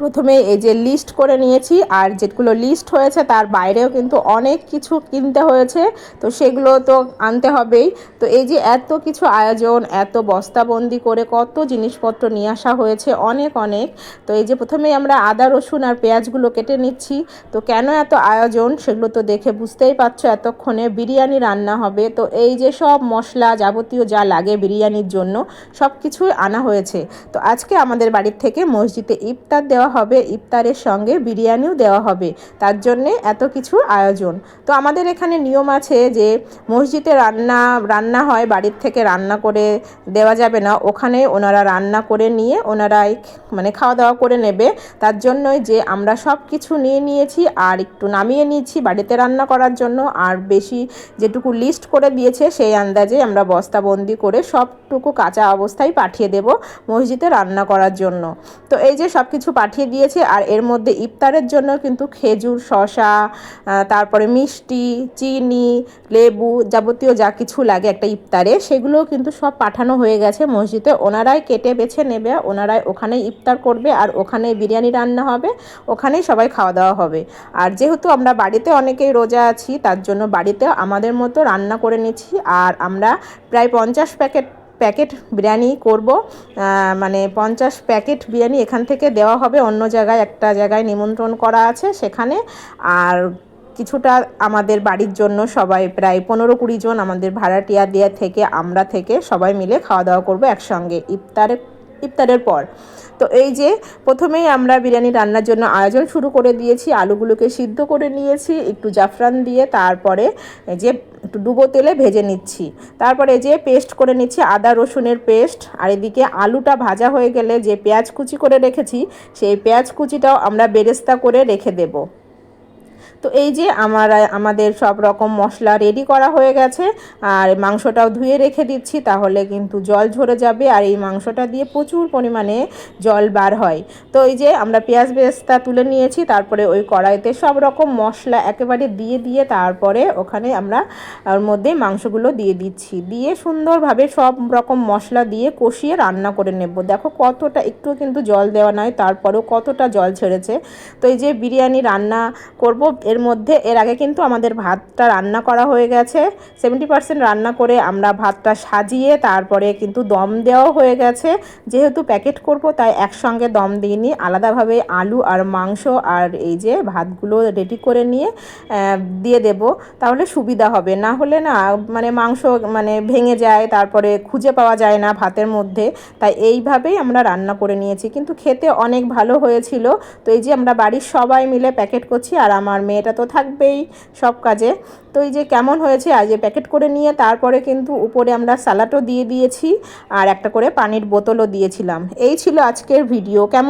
প্রথমে এই যে লিস্ট করে নিয়েছি, আর যেগুলো লিস্ট হয়েছে তার বাইরেও কিন্তু অনেক কিছু কিনতে হয়েছে। তো সেগুলো তো আনতে হবেই। তো এই যে এত কিছু আয়োজন, এত বস্তাবন্দি করে কত জিনিসপত্র নিয়ে আসা হয়েছে, অনেক অনেক। তো এই যে প্রথমেই আমরা আদা, রসুন আর পেঁয়াজগুলো কেটে নিচ্ছি। তো কেন এত আয়োজন সেগুলো তো দেখে বুঝতেই পারছ এতক্ষণে বিরিয়ানি রান্না হবে। তো এই যে সব মশলা যাবতীয় যা লাগে বিরিয়ানির জন্য সব কিছুই আনা হয়েছে। তো আজকে আমাদের বাড়ির থেকে মসজিদে ইফতার দেওয়া হবে, ইফতারের সঙ্গে বিরিয়ানিও দেওয়া হবে। তার জন্যে এত কিছু আয়োজন। তো আমাদের এখানে নিয়ম আছে যে মসজিদে রান্না রান্না হয়, বাড়ির থেকে রান্না করে দেওয়া যাবে না। ওখানে ওনারা রান্না করে নিয়ে ওনারাই মানে খাওয়া দাওয়া করে নেবে। তার জন্যই যে আমরা সব কিছু নিয়ে নিয়েছি আর একটু নামিয়ে নিয়েছি বাড়িতে রান্না করার জন্য আর বেশি যেটুকু লিস্ট করে দিয়েছে সেই আন্দাজে আমরা বস্তাবন্দি করে সবটুকু কাঁচা অবস্থায় পাঠিয়ে দেব মসজিদে রান্না করার জন্য। তো এই যে সব কিছু পাঠিয়ে দিয়েছে আর এর মধ্যে ইফতারের জন্য কিন্তু খেজুর শশা তারপরে মিষ্টি, চিনি, লেবু যাবতীয় যা কিছু লাগে একটা ইফতারে, সেগুলোও কিন্তু সব পাঠানো হয়ে গেছে মসজিদে। ওনারাই কেটে বেছে নেবে, ওনারাই ওখানে ইফতার করবে আর ওখানে বিরিয়ানি রান্না হবে, ওখানেই সবাই খাওয়া দাওয়া হবে। আর যেহেতু আমরা বাড়িতে অনেকেই রোজা আছি, তার জন্য বাড়িতে আমাদের মতো রান্না করে নিচ্ছি। আর আমরা প্রায় পঞ্চাশ প্যাকেট প্যাকেট বিরিয়ানি করব। মানে পঞ্চাশ প্যাকেট বিরিয়ানি এখান থেকে দেওয়া হবে। অন্য জায়গায় একটা জায়গায় নিমন্ত্রণ করা আছে সেখানে। আর কিছুটা আমাদের বাড়ির জন্য সবাই প্রায় পনেরো কুড়ি জন আমাদের ভাড়াটিয়া দেওয়া থেকে, আমরা থেকে সবাই মিলে খাওয়া দাওয়া করব একসঙ্গে ইফতারে ইফতারের পর। তো এই যে প্রথমেই আমরা বিরিয়ানি রান্নার জন্য আয়োজন শুরু করে দিয়েছি, আলুগুলোকে সিদ্ধ করে নিয়েছি, একটু জাফরান দিয়ে তারপরে যে একটু ডুবো তেলে ভেজে নিচ্ছি। তারপরে যে পেস্ট করে নিচ্ছি, আদা রসুনের পেস্ট, আর এদিকে আলুটা ভাজা হয়ে গেলে যে পেঁয়াজ কুচি করে রেখেছি, সেই পেঁয়াজ কুচিটাও আমরা বেরেস্তা করে রেখে দেবো। তো এই যে আমার, আমাদের সব রকম মশলা রেডি করা হয়ে গেছে, আর মাংসটাও ধুয়ে রেখে দিচ্ছি, তাহলে কিন্তু জল ঝরে যাবে, আর এই মাংসটা দিয়ে প্রচুর পরিমাণে জল বার হয়। তো এই যে আমরা পেঁয়াজ বেস্তা তুলে নিয়েছি, তারপরে ওই কড়াইতে সব রকম মশলা একেবারে দিয়ে দিয়ে তারপরে ওখানে আমরা ওর মধ্যে মাংসগুলো দিয়ে দিচ্ছি। দিয়ে সুন্দরভাবে সব রকম মশলা দিয়ে কষিয়ে রান্না করে নেব। দেখো কতটা একটু কিন্তু জল দেওয়া নয়, তারপরেও কতটা জল ছেড়েছে। তো এই যে বিরিয়ানি রান্না করব এর মধ্যে, এর আগে কিন্তু আমাদের ভাতটা রান্না করা হয়ে গেছে। সেভেন্টি পার্সেন্ট রান্না করে আমরা ভাতটা সাজিয়ে তারপরে কিন্তু দম দেওয়াও হয়ে গেছে। যেহেতু প্যাকেট করব, তাই একসঙ্গে দম দিইনি। আলাদাভাবে আলু আর মাংস আর এই যে ভাতগুলো রেডি করে নিয়ে দিয়ে দেব। তাহলে সুবিধা হবে। না হলে না মানে মাংস মানে ভেঙে যায়, তারপরে খুঁজে পাওয়া যায় না ভাতের মধ্যে। তাই এইভাবেই আমরা রান্না করে নিয়েছি। কিন্তু খেতে অনেক ভালো হয়েছিল। তো এই যে আমরা বাড়ির সবাই মিলে প্যাকেট করছি আর আমার মেয়ে এটা তো থাকবেই সব কাজে। তো এই যে কেমন হয়েছে, আজ প্যাকেট করে নিয়ে তারপরে কিন্তু উপরে আমরা সালাডও দিয়ে দিয়েছি আর একটা করে পানির বোতলও দিয়েছিলাম। এই ছিল আজকের ভিডিও কেমন